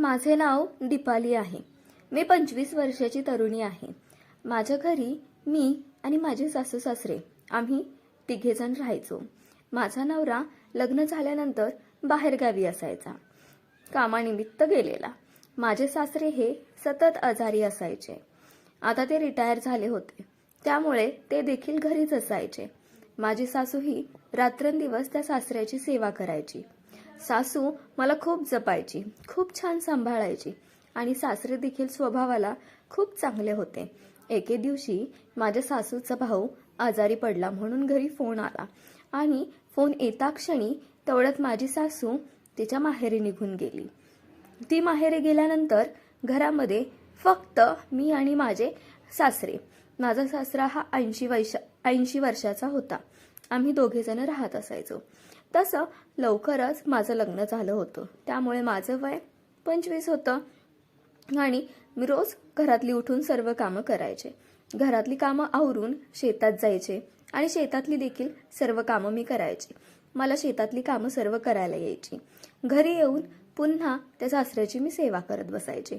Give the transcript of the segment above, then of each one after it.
माझे नाव दीपाली आहे. मी पंचवीस वर्षाची तरुणी आहे. माझ्या घरी मी आणि माझे सासू सासरे आम्ही तिघेजण राहायचो. माझा नवरा लग्न झाल्यानंतर बाहेरगावी असायचा. कामानिमित्त गेलेला. माझे सासरे हे सतत आजारी असायचे. आता ते रिटायर झाले होते. त्यामुळे ते देखील घरीच असायचे. माझी सासू ही रात्रंदिवस त्या सासऱ्याची सेवा करायची. सासू मला खूप जपायची खूप छान सांभाळायची आणि सासरे देखील स्वभावाला खूप चांगले होते. एके दिवशी माझ्या सासूचा भाऊ आजारी पडला म्हणून घरी फोन आला आणि फोन येता क्षणी तेवढ्यात माझी सासू तिच्या माहेरी निघून गेली. ती माहेरी गेल्यानंतर घरामध्ये फक्त मी आणि माझे सासरे. माझा सासरा हा ऐंशी वैशा ऐंशी वर्षाचा होता. आम्ही दोघेजण राहत असायचो. तसं लवकरच माझं लग्न झालं होतं. त्यामुळे माझं वय पंचवीस होतं. आणि मी रोज घरातली उठून सर्व कामं करायचे. घरातली कामं आवरून शेतात जायचे. आणि शेतातली देखील सर्व कामं मी करायचे. मला शेतातली कामं सर्व करायला यायची. घरी येऊन पुन्हा त्या सासऱ्याची मी सेवा करत बसायचे.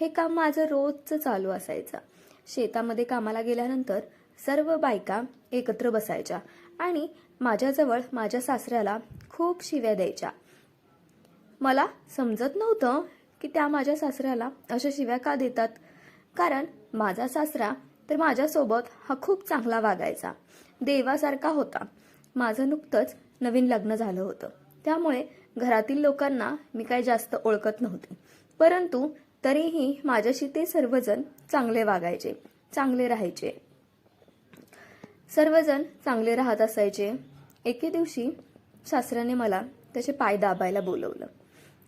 हे काम माझं रोजचं चालू असायचं. शेतामध्ये कामाला गेल्यानंतर सर्व बायका एकत्र बसायच्या. आणि माझ्याजवळ माझ्या सासऱ्याला खूप शिव्या द्यायच्या. मला समजत नव्हतं की त्या माझ्या सासऱ्याला अशा शिव्या का देतात. कारण माझा सासरा तर माझ्यासोबत हा खूप चांगला वागायचा. देवासारखा होता. माझं नुकतंच नवीन लग्न झालं होतं. त्यामुळे घरातील लोकांना मी काय जास्त ओळखत नव्हते. परंतु तरीही माझ्याशी ते सर्वजण चांगले वागायचे चांगले राहायचे. सर्वजण चांगले राहत असायचे. एके दिवशी सासऱ्याने मला त्याचे पाय दाबायला बोलवलं.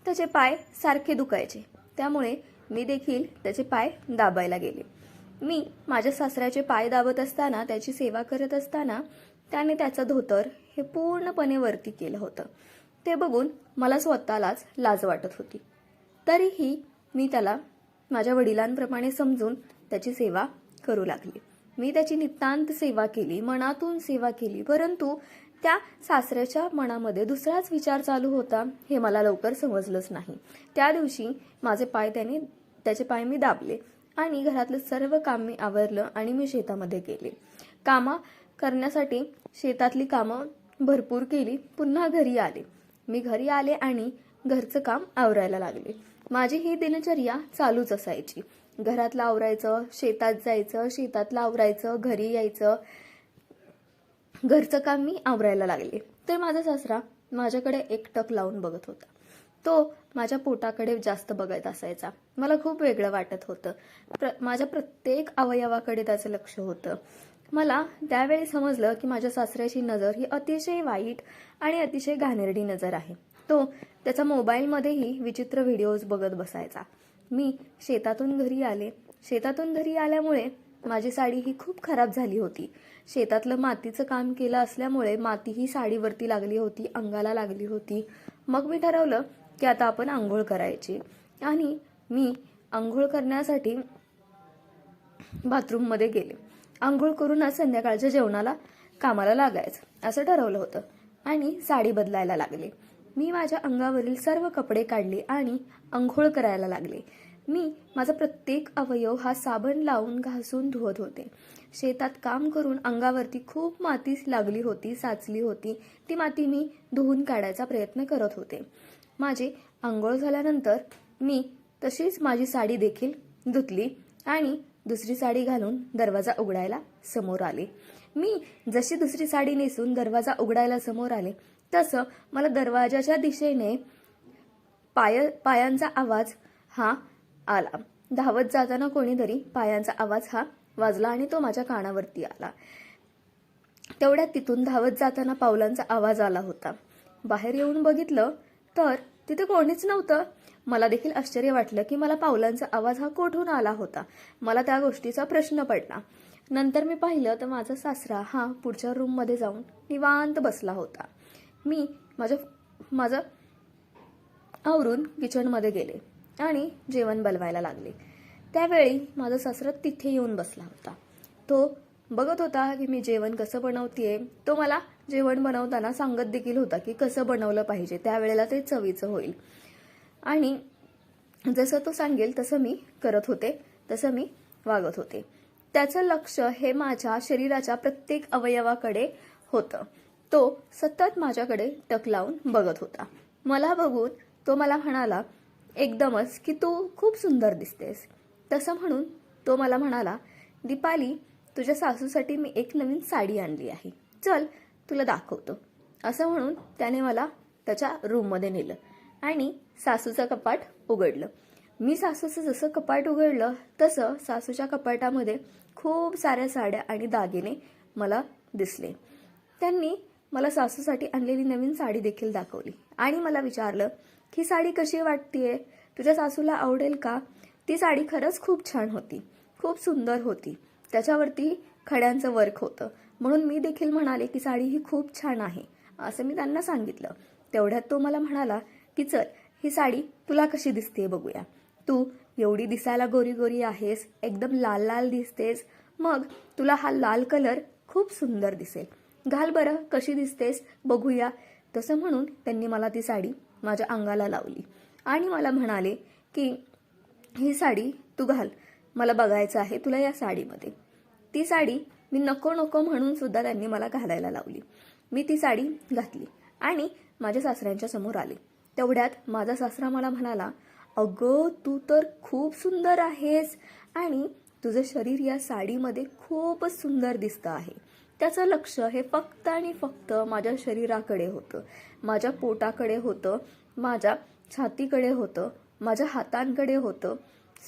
त्याचे पाय सारखे दुखायचे. त्यामुळे मी देखील त्याचे पाय दाबायला गेले. मी माझ्या सासऱ्याचे पाय दाबत असताना त्याची सेवा करत असताना त्याने त्याचं धोतर हे पूर्णपणे वरती केलं होतं. ते बघून मला स्वतःलाच लाज वाटत होती. तरीही मी त्याला माझ्या वडिलांप्रमाणे समजून त्याची सेवा करू लागली. मी त्याची नितांत सेवा केली मनातून सेवा केली. परंतु त्या सासऱ्याच्या मनामध्ये दुसराच विचार चालू होता हे मला लवकर समजलंच नाही. त्या दिवशी माझे पाय त्याने त्याचे पाय मी दाबले आणि घरातलं सर्व काम मी आवरलं आणि मी शेतामध्ये गेले. कामं करण्यासाठी शेतातली कामं भरपूर केली पुन्हा घरी आले. मी घरी आले आणि घरचं काम आवरायला लागले. माझी ही दिनचर्या चालूच असायची. घरातलं आवरायचं शेतात जायचं शेतात आवरायचं घरी यायचं. घरचं काम मी आवरायला लागले. तर माझा सासरा माझ्याकडे एकटक लावून बघत होता. तो माझ्या पोटाकडे जास्त बघत असायचा. मला खूप वेगळं वाटत होतं. प्र माझ्या प्रत्येक अवयवाकडे त्याचं लक्ष होतं. मला त्यावेळी समजलं की माझ्या सासऱ्याची नजर ही अतिशय वाईट आणि अतिशय घाणेरडी नजर आहे. तो त्याचा मोबाईलमध्येही विचित्र व्हिडिओज बघत बसायचा. मी शेतातून घरी आले. शेतातून घरी आल्यामुळे माझी साडी ही खूप खराब झाली होती. शेतातलं मातीचं काम केलं असल्यामुळे माती ही साडीवरती लागली होती अंगाला लागली होती. मग मी ठरवलं की आता आपण आंघोळ करायची. आणि मी आंघोळ करण्यासाठी बाथरूममध्ये गेले. आंघोळ करूनच संध्याकाळच्या जेवणाला कामाला लागायचं असं ठरवलं होतं. आणि साडी बदलायला लागले. मी माझ्या अंगावरील सर्व कपडे काढले आणि आंघोळ करायला लागले. मी माझा प्रत्येक अवयव हा साबण लावून घासून धुवत होते. शेतात काम करून अंगावरती खूप माती लागली होती साचली होती. ती माती मी धुवून काढायचा प्रयत्न करत होते. माझे आंघोळ झाल्यानंतर मी तशीच माझी साडी देखील धुतली आणि दुसरी साडी घालून दरवाजा उघडायला समोर आले. मी जशी दुसरी साडी नेसून दरवाजा उघडायला समोर आले तसं मला दरवाजाच्या दिशेने पाय पायांचा आवाज हा आला. धावत जाताना कोणीतरी पायांचा आवाज हा वाजला आणि तो माझ्या कानावरती आला. तेवढ्यात तिथून धावत जाताना पावलांचा आवाज आला होता. बाहेर येऊन बघितलं तर तिथे कोणीच नव्हतं. मला देखील आश्चर्य वाटलं की मला पावलांचा आवाज हा कोठून आला होता. मला त्या गोष्टीचा प्रश्न पडला. नंतर मी पाहिलं तर माझा सासरा हा पुढच्या रूममध्ये जाऊन निवांत बसला होता. मी माझं माझं आवरून किचनमध्ये गेले. आणि जेवण बनवायला लागले. त्यावेळी माझा सासरा तिथे येऊन बसला होता. तो बघत होता की मी जेवण कसं बनवतेय. तो मला जेवण बनवताना सांगत देखील होता की कसं बनवलं पाहिजे. त्यावेळेला ते चवीचं होईल. आणि जसं तो सांगेल तसं मी करत होते. तसं मी वागत होते. त्याचं लक्ष हे माझ्या शरीराच्या प्रत्येक अवयवाकडे होतं. तो सतत माझ्याकडे टक लावून बघत होता. मला बघून तो मला म्हणाला एकदमच की तू खूप सुंदर दिसतेस. तसं म्हणून तो मला म्हणाला दीपाली तुझ्या सासूसाठी मी एक नवीन साडी आणली आहे. चल तुला दाखवतो. असं म्हणून त्याने मला त्याच्या रूममध्ये नेलं आणि सासूचं कपाट उघडलं. मी सासूचं जसं कपाट उघडलं तसं सासूच्या कपाटामध्ये खूप साऱ्या साड्या आणि दागिने मला दिसले. त्यांनी मला सासूसाठी आणलेली नवीन साडी देखील दाखवली आणि मला विचारलं ही साडी कशी वाटतीये? तुझ्या सासूला आवडेल का? ती साडी खरंच खूप छान होती. खूप सुंदर होती. त्याच्यावरती खड्यांचं वर्क होतं. म्हणून मी देखील म्हणाले की साडी ही खूप छान आहे. असं मी त्यांना सांगितलं. तेवढ्यात तो मला म्हणाला की चल ही साडी तुला कशी दिसते बघूया. तू एवढी दिसायला गोरी गोरी आहेस एकदम लाल लाल दिसतेस. मग तुला हा लाल कलर खूप सुंदर दिसेल. घाल बरं कशी दिसतेस बघूया. तसं म्हणून त्यांनी मला ती साडी माझ्या अंगाला लावली. आणि मला म्हणाले की ही साडी तू घाल. मला बघायचं आहे तुला या साडीमध्ये. ती साडी मी नको नको म्हणून सुद्धा त्यांनी मला घालायला लावली. मी ती साडी घातली आणि माझ्या सासऱ्यांच्या समोर आले. तेवढ्यात माझा सासरा मला म्हणाला अगं तू तर खूप सुंदर आहेस आणि तुझं शरीर या साडीमध्ये खूपच सुंदर दिसतं आहे. त्याचं लक्ष हे फक्त आणि फक्त माझ्या शरीराकडे होतं. माझ्या पोटाकडे होतं. माझ्या छातीकडे होतं. माझ्या हातांकडे होतं.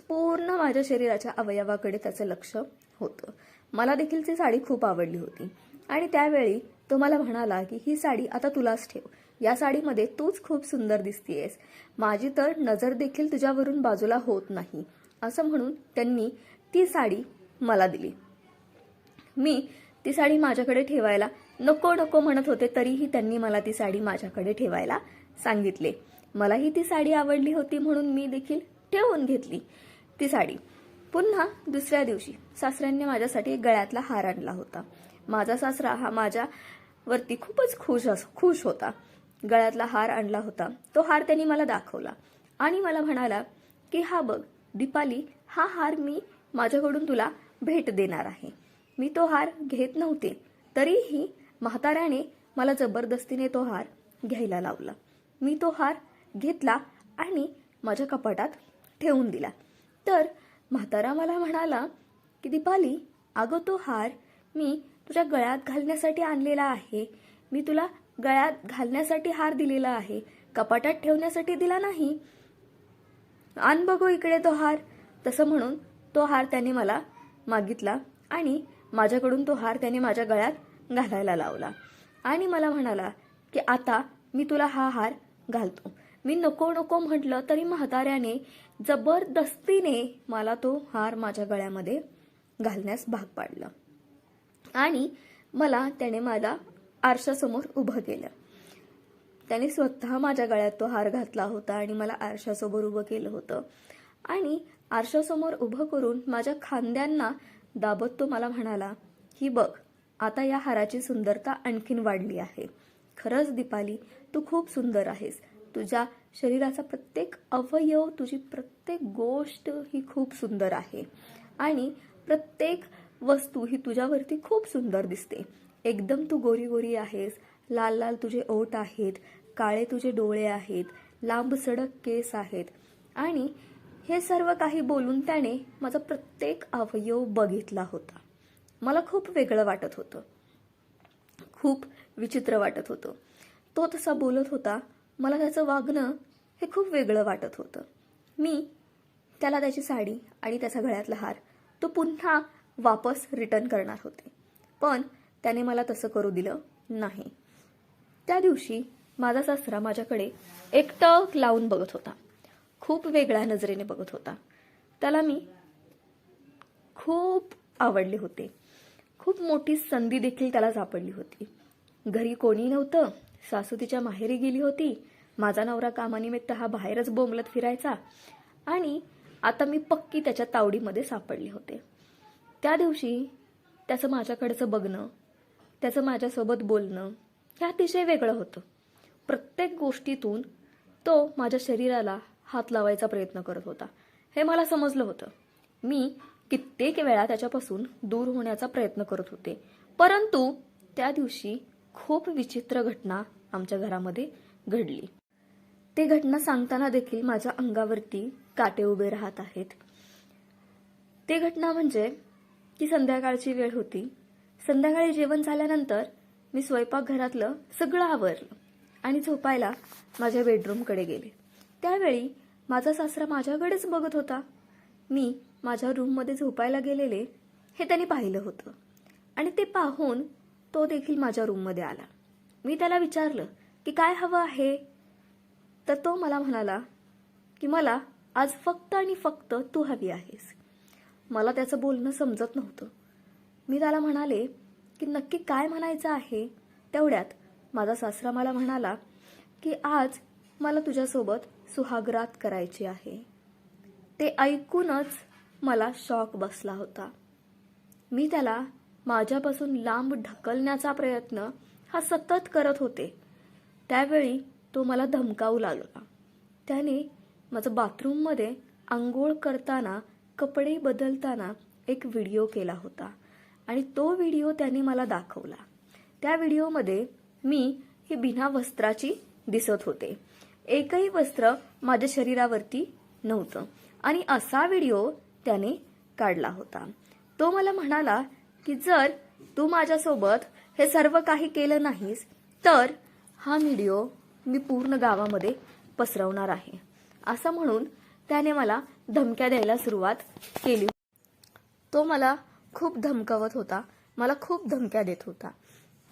पूर्ण माझ्या शरीराच्या अवयवाकडे त्याचं लक्ष होतं. मला देखील ती साडी खूप आवडली होती. आणि त्यावेळी तो मला म्हणाला की ही साडी आता तुलाच ठेव. या साडीमध्ये तूच खूप सुंदर दिसतीयेस. माझी तर नजर देखील तुझ्यावरून बाजूला होत नाही. असं म्हणून त्यांनी ती साडी मला दिली. मी ती साडी माझ्याकडे ठेवायला नको नको म्हणत होते तरीही त्यांनी मला ती साडी माझ्याकडे ठेवायला सांगितले. मलाही ती साडी आवडली होती म्हणून मी देखील ठेवून घेतली ती साडी. पुन्हा दुसऱ्या दिवशी सासऱ्यांनी माझ्यासाठी गळ्यातला हार आणला होता. माझा सासरा हा माझ्यावरती खूपच खुश अस खुश होता. गळ्यातला हार आणला होता. तो हार त्यांनी मला दाखवला आणि मला म्हणाला की हा बघ दीपाली हा हार मी माझ्याकडून तुला भेट देणार आहे. मी तो हार घेत नव्हते. तरीही म्हाताऱ्याने मला जबरदस्तीने तो हार घ्यायला लावला. मी तो हार घेतला आणि माझ्या कपाटात ठेवून दिला. तर म्हातारा मला म्हणाला की दीपाली अगं तो हार मी तुझ्या गळ्यात घालण्यासाठी आणलेला आहे. मी तुला गळ्यात घालण्यासाठी हार दिलेला आहे. कपाटात ठेवण्यासाठी दिला नाही. आण बघू इकडे तो हार. तसं म्हणून तो हार त्याने मला मागितला आणि माझ्याकडून तो हार त्याने माझ्या गळ्यात घालायला लावला. आणि मला म्हणाला की आता मी तुला हा हार घालतो. मी नको नको म्हटलं तरी म्हाताऱ्याने जबरदस्तीने मला तो हार माझ्या गळ्यामध्ये घालण्यास भाग पाडला. आणि मला त्याने मला आरशासमोर उभं केलं. त्याने स्वतः माझ्या गळ्यात तो हार घातला होता आणि मला आरशासमोर उभं केलं होतं. आणि आरशासमोर उभं करून माझ्या खांद्यांना दाबत तो मला म्हणाला ही बघ आता या हाराची सुंदरता आणखीन वाढली आहे. खरंच दीपाली तू खूप सुंदर आहेस. तुझ्या शरीराचा प्रत्येक अवयव तुझी प्रत्येक गोष्ट ही खूप सुंदर आहे. आणि प्रत्येक वस्तू ही तुझ्यावरती खूप सुंदर दिसते. एकदम तू गोरी गोरी आहेस. लाल लाल तुझे ओठ आहेत. काळे तुझे डोळे आहेत. लांब सडक केस आहेत. आणि हे सर्व काही बोलून त्याने माझा प्रत्येक अवयव बघितला होता. मला खूप वेगळं वाटत होतं. खूप विचित्र वाटत होतं. तो तसा बोलत होता मला त्याचं वागणं हे खूप वेगळं वाटत होतं. मी त्याला त्याची साडी आणि त्याचा गळ्यातला हार तो पुन्हा वापस रिटर्न करणार होते. पण त्याने मला तसं करू दिलं नाही. त्या दिवशी माझा सासरा माझ्याकडे एकटक लावून बघत होता. खूप वेगळ्या नजरेने बघत होता. त्याला मी खूप आवडले होते. खूप मोठी संधी देखील त्याला सापडली होती. घरी कोणी नव्हतं. सासू तिच्या माहेरी गेली होती. माझा नवरा कामानिमित्त हा बाहेरच बोंबलत फिरायचा. आणि आता मी पक्की त्याच्या तावडीमध्ये सापडले होते. त्या दिवशी त्याचं माझ्याकडचं बघणं त्याचं माझ्यासोबत बोलणं हे अतिशय वेगळं होतं. प्रत्येक गोष्टीतून तो माझ्या शरीराला हात लावायचा प्रयत्न करत होता. हे मला समजलं होतं. मी कित्येक वेळा त्याच्यापासून दूर होण्याचा प्रयत्न करत होते. परंतु त्या दिवशी खूप विचित्र घटना आमच्या घरामध्ये घडली. ते घटना सांगताना देखील माझ्या अंगावरती काटे उभे राहत आहेत. ते घटना म्हणजे की संध्याकाळची वेळ होती. संध्याकाळी जेवण झाल्यानंतर मी स्वयंपाकघरातलं सगळं आवरलं आणि झोपायला माझ्या बेडरूमकडे गेले. त्यावेळी माझा सासरा माझ्याकडेच बघत होता. मी माझ्या रूममध्ये झोपायला गेलेले हे त्याने पाहिलं होतं. आणि ते पाहून तो देखील माझ्या रूममध्ये आला. मी त्याला विचारलं की काय हवं आहे? तर तो मला म्हणाला की मला आज फक्त आणि फक्त तू हवी आहेस. मला त्याचं बोलणं समजत नव्हतं. मी त्याला म्हणाले की नक्की काय म्हणायचं आहे? तेवढ्यात माझा सासरा मला म्हणाला की आज मला तुझ्यासोबत सुहागरात करायची आहे. ते ऐकूनच मला शॉक बसला होता. मी त्याला माझ्यापासून लांब ढकलण्याचा प्रयत्न हा सतत करत होते. त्यावेळी तो मला धमकावू लागला. त्याने माझं बाथरूममध्ये आंघोळ करताना कपडे बदलताना एक व्हिडिओ केला होता आणि तो व्हिडिओ त्याने मला दाखवला. त्या व्हिडिओमध्ये मी ही बिना वस्त्राची दिसत होते. एकही वस्त्र माझ्या शरीरावरती नव्हतं. आणि असा व्हिडिओ त्याने काढला होता. तो मला म्हणाला की जर तू माझ्यासोबत हे सर्व काही केलं नाहीस तर हा व्हिडिओ मी पूर्ण गावामध्ये पसरवणार आहे. असं म्हणून त्याने मला धमक्या द्यायला सुरुवात केली. तो मला खूप धमकावत होता. मला खूप धमक्या देत होता.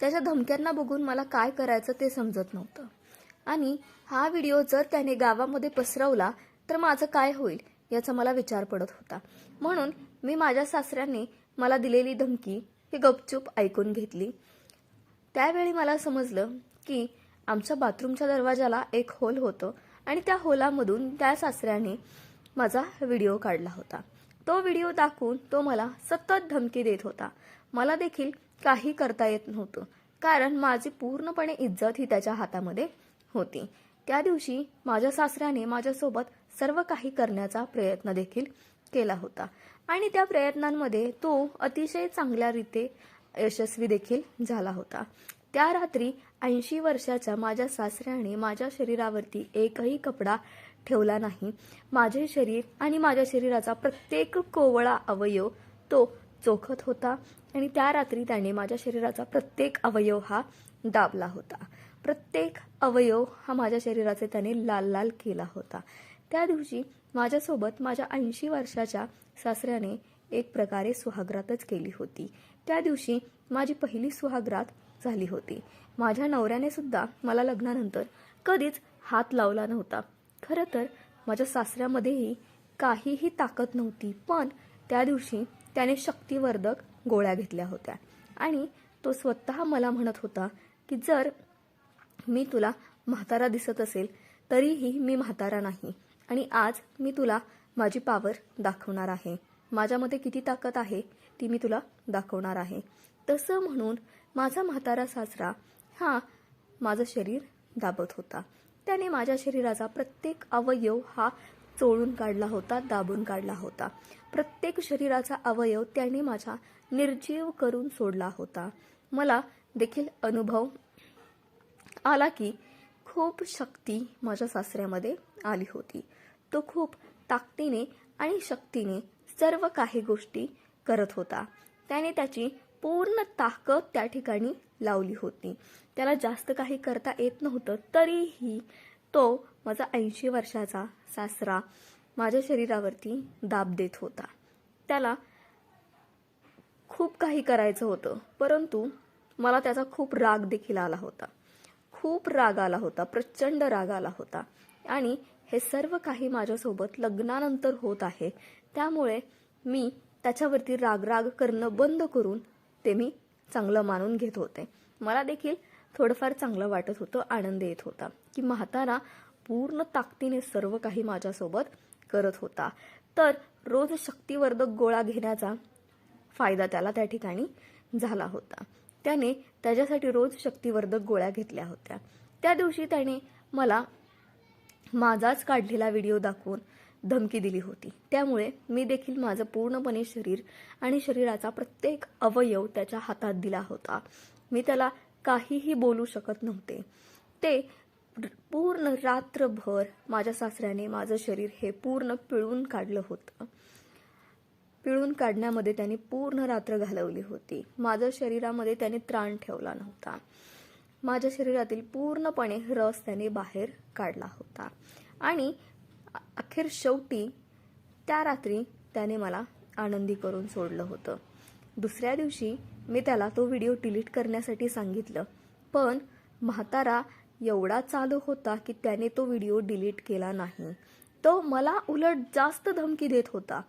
त्याच्या धमक्यांना बघून मला काय करायचं ते समजत नव्हतं. आणि हा व्हिडिओ जर त्याने गावामध्ये पसरवला तर माझं काय होईल याचा मला विचार पडत होता. म्हणून मी माझ्या सासऱ्याने मला दिलेली धमकी ही गपचूप ऐकून घेतली. त्यावेळी मला समजलं की आमच्या बाथरूमच्या दरवाजाला एक होल होतं आणि त्या होलामधून त्या सासऱ्याने माझा व्हिडिओ काढला होता. तो व्हिडिओ दाखवून तो मला सतत धमकी देत होता. मला देखील काही करता येत नव्हतं कारण माझी पूर्णपणे इज्जत ही त्याच्या हातामध्ये होती. त्या दिवशी माझ्या सासऱ्याने माझ्यासोबत सर्व काही करण्याचा प्रयत्न देखील केला होता. आणि त्या प्रयत्नांमध्ये तो अतिशय चांगल्या रीते यशस्वी देखील झाला होता. त्या रात्री ऐंशी वर्षाच्या माझ्या सासऱ्याने माझ्या शरीरावरती एकही कपडा ठेवला नाही. माझे शरीर आणि माझ्या शरीराचा प्रत्येक कोवळा अवयव तो चोखत होता आणि त्या रात्री त्याने माझ्या शरीराचा प्रत्येक अवयव हा दाबला होता. प्रत्येक अवयव हा माझ्या शरीराचे त्याने लाल लाल केला होता. त्या दिवशी माझ्यासोबत माझ्या ऐंशी वर्षाच्या सासऱ्याने एक प्रकारे सुहाग्रातच केली होती. त्या दिवशी माझी पहिली सुहाग्रात झाली होती. माझ्या नवऱ्याने सुद्धा मला लग्नानंतर कधीच हात लावला नव्हता. खरं तर माझ्या सासऱ्यामध्येही काहीही ताकद नव्हती पण त्या दिवशी त्याने शक्तिवर्धक गोळ्या घेतल्या होत्या आणि तो स्वतः मला म्हणत होता की जर मी तुला म्हातारा दिसत असेल तरीही मी म्हातारा नाही. आणि आज मी तुला माझी पावर दाखवणार आहे. माझ्यामध्ये किती ताकद आहे ती मी तुला दाखवणार आहे. तसं म्हणून माझा म्हातारा सासरा हा माझं शरीर दाबत होता. त्याने माझ्या शरीराचा प्रत्येक अवयव हा चोळून काढला होता दाबून काढला होता. प्रत्येक शरीराचा अवयव त्याने माझा निर्जीव करून सोडला होता. मला देखील अनुभव आला की खूप शक्ती माझ्या सासऱ्यामध्ये आली होती. तो खूप ताकदीने आणि शक्तीने सर्व काही गोष्टी करत होता. त्याने त्याची पूर्ण ताकद त्या ठिकाणी लावली होती. त्याला जास्त काही करता येत नव्हतं तरीही तो माझा ऐंशी वर्षाचा सासरा माझ्या शरीरावरती दाब देत होता. त्याला खूप काही करायचं होतं परंतु मला त्याचा खूप राग देखील आला होता. खूप राग आला होता प्रचंड राग आला होता. आणि हे सर्व काही माझ्यासोबत लग्नानंतर होत आहे. त्यामुळे मी त्याच्यावरती राग राग करणं बंद करून ते मी चांगलं मानून घेत होते. मला देखील थोडंफार चांगलं वाटत होतं आनंद येत होता की म्हातारा पूर्ण ताकदीने सर्व काही माझ्यासोबत करत होता. तर रोज शक्तिवर्धक गोळा घेण्याचा फायदा त्याला त्या ठिकाणी झाला होता. त्याने त्याच्यासाठी रोज शक्तिवर्धक गोळ्या घेतल्या होत्या. त्या दिवशी त्याने मला माझाच काढलेला व्हिडिओ दाखवून धमकी दिली होती. त्यामुळे मी देखील माझं पूर्णपणे शरीर आणि शरीराचा प्रत्येक अवयव त्याच्या हातात दिला होता. मी त्याला काहीही बोलू शकत नव्हते. ते पूर्ण रात्रभर माझ्या सासऱ्याने माझं शरीर हे पूर्ण पिळून काढलं होतं. पिळून काढण्यामध्ये त्यांनी पूर्ण रात्र घालवली होती. माझ्या शरीरामध्ये त्याने त्राण ठेवला नव्हता. माझ्या शरीरातील पूर्णपणे रस त्याने बाहेर काढला होता. आणि अखेर शेवटी त्या रात्री त्याने मला आनंदी करून सोडलं होतं. दुसऱ्या दिवशी मी त्याला तो व्हिडिओ डिलीट करण्यासाठी सांगितलं. पण म्हातारा एवढा चालू होता की त्याने तो व्हिडिओ डिलीट केला नाही. तो मला उलट जास्त धमकी देत होता.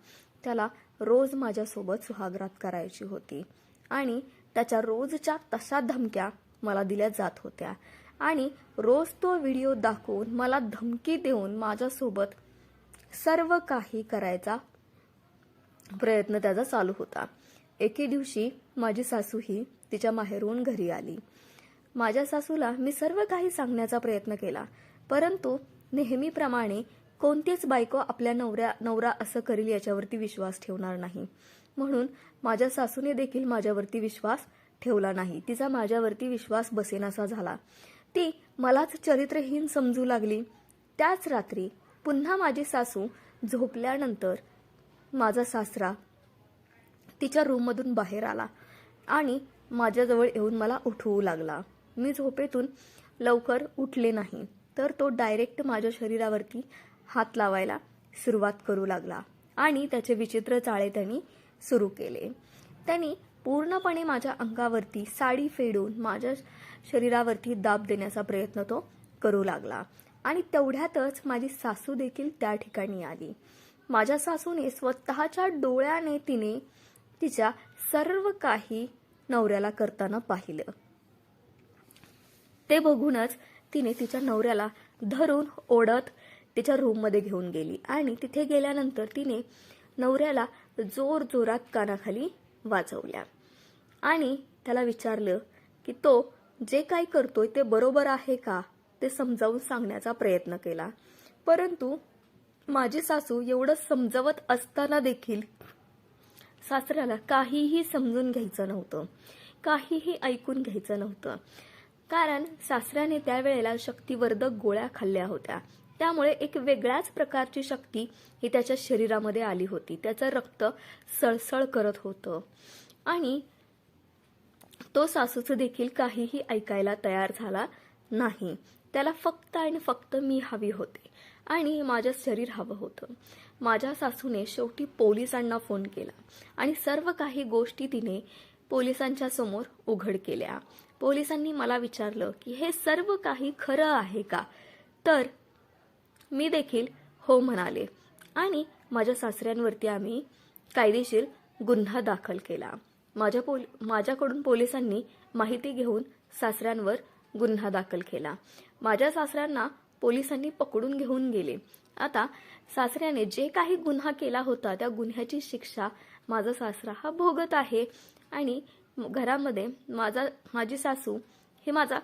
त्याला रोज माझ्यासोबत सुहागरात करायची होती. आणि त्याच्या रोजच्या तशा धमक्या मला दिल्या जात होत्या. आणि रोज तो व्हिडिओ दाखवून मला धमकी देऊन माझ्यासोबत सर्व काही करायचा प्रयत्न त्याचा चालू होता. एके दिवशी माझी सासू ही तिच्या माहेरून घरी आली. माझ्या सासूला मी सर्व काही सांगण्याचा प्रयत्न केला. परंतु नेहमीप्रमाणे कोणतीच बायको आपल्या नवऱ्या नवरा असं करेल याच्यावरती विश्वास ठेवणार नाही. म्हणून माझ्या सासूने देखील माझ्यावरती विश्वास ठेवला नाही. तिचा माझ्यावरती विश्वास बसेनासा झाला. ती मलाच चरित्रहीन समजू लागली. त्याच रात्री पुन्हा माझी सासू झोपल्यानंतर माझा सासरा तिच्या रूममधून बाहेर आला आणि माझ्याजवळ येऊन मला उठवू लागला. मी झोपेतून लवकर उठले नाही तर तो डायरेक्ट माझ्या शरीरावरती हात लावायला सुरुवात करू लागला आणि त्याचे विचित्र चाळे त्यांनी सुरू केले. त्यांनी पूर्णपणे माझ्या अंगावरती साडी फेडून माझ्या शरीरावरती दाब देण्याचा प्रयत्न तो करू लागला आणि तेवढ्यातच माझी सासू देखील त्या ठिकाणी आली. माझ्या सासूने स्वतःच्या डोळ्याने तिने तिच्या सर्व काही नवऱ्याला करताना पाहिलं. ते बघूनच तिने तिच्या नवऱ्याला धरून ओढत तिच्या रूममध्ये घेऊन गेली. आणि तिथे गेल्यानंतर तिने नवऱ्याला जोर जोरात कानाखाली वाजवल्या. आणि त्याला विचारलं की तो जे काय करतोय ते बरोबर आहे का? ते समजावून सांगण्याचा प्रयत्न केला. परंतु माझी सासू एवढं समजवत असताना देखील सासऱ्याला काहीही समजून घ्यायचं नव्हतं. काहीही ऐकून घ्यायचं नव्हतं. कारण सासऱ्याने त्यावेळेला शक्तिवर्धक गोळ्या खाल्ल्या होत्या. त्यामुळे एक वेगळ्याच प्रकारची शक्ती ही त्याच्या शरीरामध्ये आली होती. त्याचं रक्त सळसळ करत होतं. आणि तो सासूचं देखील काहीही ऐकायला तयार झाला नाही. त्याला फक्त आणि फक्त मी हवी होते आणि माझं शरीर हवं होतं. माझ्या सासूने शेवटी पोलिसांना फोन केला आणि सर्व काही गोष्टी तिने पोलिसांच्या समोर उघड केल्या. पोलिसांनी मला विचारलं की हे सर्व काही खरं आहे का? तर मी देखील हो म्हणाले. आणि माझ्या सासऱ्यांवरती आम्ही कायदेशीर गुन्हा दाखल केला. माझ्या पोल माझ्याकडून पोलिसांनी माहिती घेऊन सासऱ्यांवर गुन्हा दाखल केला. माझ्या सासऱ्यांना पोलिसांनी पकडून घेऊन गेले. आता सासऱ्याने जे काही गुन्हा केला होता त्या गुन्ह्याची शिक्षा माझा सासरा हा भोगत आहे. आणि घरामध्ये माझा माझी सासू ही माझा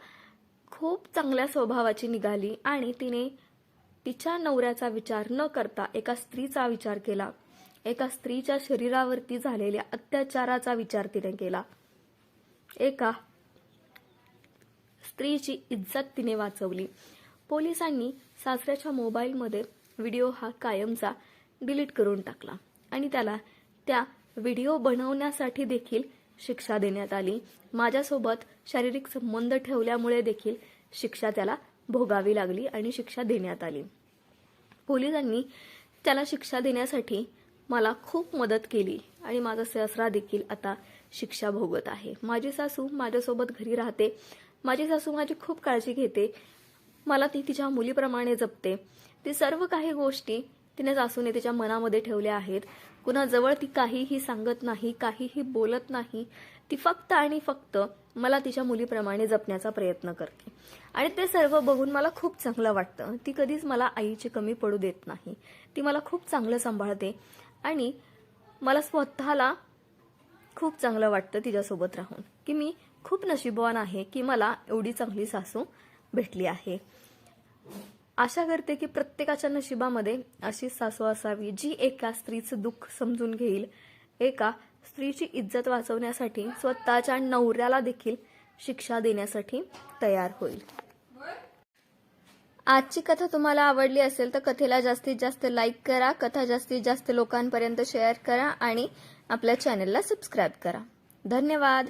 खूप चांगल्या स्वभावाची निघाली आणि तिने तिच्या नवऱ्याचा विचार न करता एका स्त्रीचा विचार केला. एका स्त्रीच्या शरीरावरती झालेल्या अत्याचाराचा विचार तिने केला. एका स्त्रीची इज्जत तिने वाचवली. पोलिसांनी सासऱ्याच्या मोबाईलमध्ये व्हिडिओ हा कायमचा डिलीट करून टाकला आणि त्याला त्या व्हिडिओ बनवण्यासाठी देखील शिक्षा देण्यात आली. माझ्यासोबत शारीरिक संबंध ठेवल्यामुळे देखील शिक्षा त्याला भोगावी लागली आणि शिक्षा देण्यात आली. पोलिसांनी त्याला शिक्षा देण्यासाठी मला खूप मदत केली आणि माझा सासरा देखील आता शिक्षा भोगत आहे. माझी सासू माझ्यासोबत घरी राहते. माझी सासू माझी खूप काळजी घेते. मला ती तिच्या मुलीप्रमाणे जपते. ती सर्व काही गोष्टी तिने सासूने तिच्या मनामध्ये ठेवल्या आहेत. कुणाजवळ ती काहीही सांगत नाही काहीही बोलत नाही. ती फक्त आणि फक्त मला तिच्या मुलीप्रमाणे जपण्याचा प्रयत्न करते. आणि ते सर्व बघून मला खूप चांगलं वाटतं. ती कधीच मला आईची कमी पडू देत नाही. ती मला खूप चांगलं सांभाळते आणि मला स्वतःला खूप चांगलं वाटतं तिच्यासोबत राहून. की मी खूप नशिबवान आहे की मला एवढी चांगली सासू भेटली आहे. आशा करते की प्रत्येकाच्या नशिबामध्ये अशी सासू असावी जी एका स्त्रीचं दुःख समजून घेईल. एका स्त्रीची इज्जत वाचवण्यासाठी स्वतःच्या नवऱ्याला देखील शिक्षा देण्यासाठी तयार होईल. आजची कथा तुम्हाला आवडली असेल तर कथेला जास्तीत जास्त लाईक करा कथा जास्तीत जास्त लोकांपर्यंत शेअर करा आणि आपल्या चॅनलला सबस्क्राईब करा. धन्यवाद!